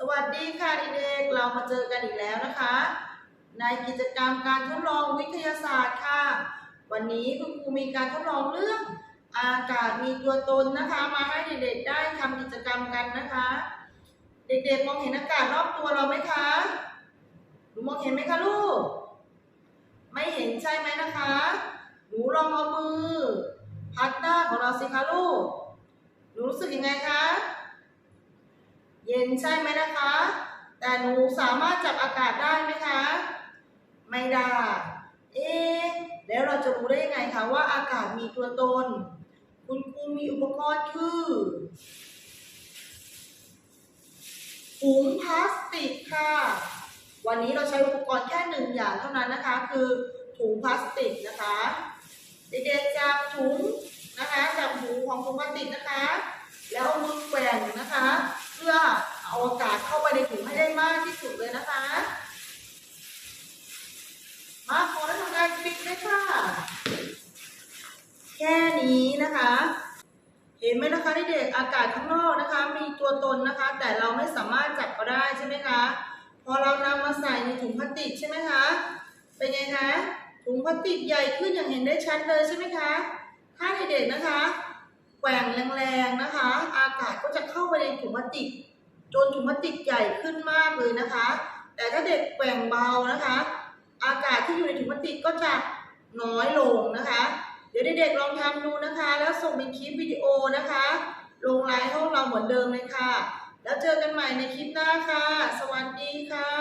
สวัสดีค่ะเด็กๆเรามาเจอกันอีกแล้วนะคะ ในกิจกรรมการทดลองวิทยาศาสตร์ค่ะ วันนี้คุณครูมีการทดลองเรื่อง อากาศมีตัวตนนะคะ มาให้เด็กๆได้ทำกิจกรรมกันนะคะ เด็กๆมองเห็นอากาศรอบตัวเราไหมคะหนูมองเห็นไหมคะลูก ไม่เห็นใช่ไหมนะคะหนูลองเอามือพัดหน้าของเราสิคะลูกหนูรู้สึกยังไงคะ เย็นใช่ไหมนะคะ แต่หนูสามารถจับอากาศได้ไหมคะ ไม่ได้ เอ๊ะแล้วเราจะรู้ได้ยังไงคะว่าอากาศมีตัวตน คุณครูมีอุปกรณ์คือถุงพลาสติกค่ะ วันนี้เราใช้อุปกรณ์แค่หนึ่งอย่างเท่านั้นนะคะ คือถุงพลาสติกนะคะเด็กๆจับถุงนะคะจับถุงของถุงพลาสติกนะคะ แล้วมือแกว่งนะคะ เพื่อเอาอากาศเข้าไปในถุงให้ได้มากที่สุดเลยนะคะ มาขอทำการ ปิดเลยค่ะ แค่นี้นะคะ เห็นไหมนะคะเด็กอากาศข้างนอกนะคะ มีตัวตนนะคะ แต่เราไม่สามารถจับก็ได้ใช่ไหมคะ พอเรานำมาใส่ในถุงพลาสติกใช่ไหมคะ เป็นไงคะถุงพลาสติกใหญ่ขึ้นอย่างเห็นได้ชัดเลยใช่ไหมคะ ถ้าเด็กๆนะคะแกว่งแรงๆนะคะ อากาศก็จะเข้าไปในถุงพลาสติก จนถุงพลาสติกใหญ่ขึ้นมากเลยนะคะ แต่ถ้าเด็กแกว่งเบานะคะ ที่อยู่ในถุงพลาสติกก็จะน้อยลงนะคะ เดี๋ยวเด็กๆลองทำดูนะคะ แล้วส่งเป็นคลิปวิดีโอนะคะ ลงไลน์ห้องเราเหมือนเดิมเลยค่ะ แล้วเจอกันใหม่ในคลิปหน้าค่ะ สวัสดีค่ะ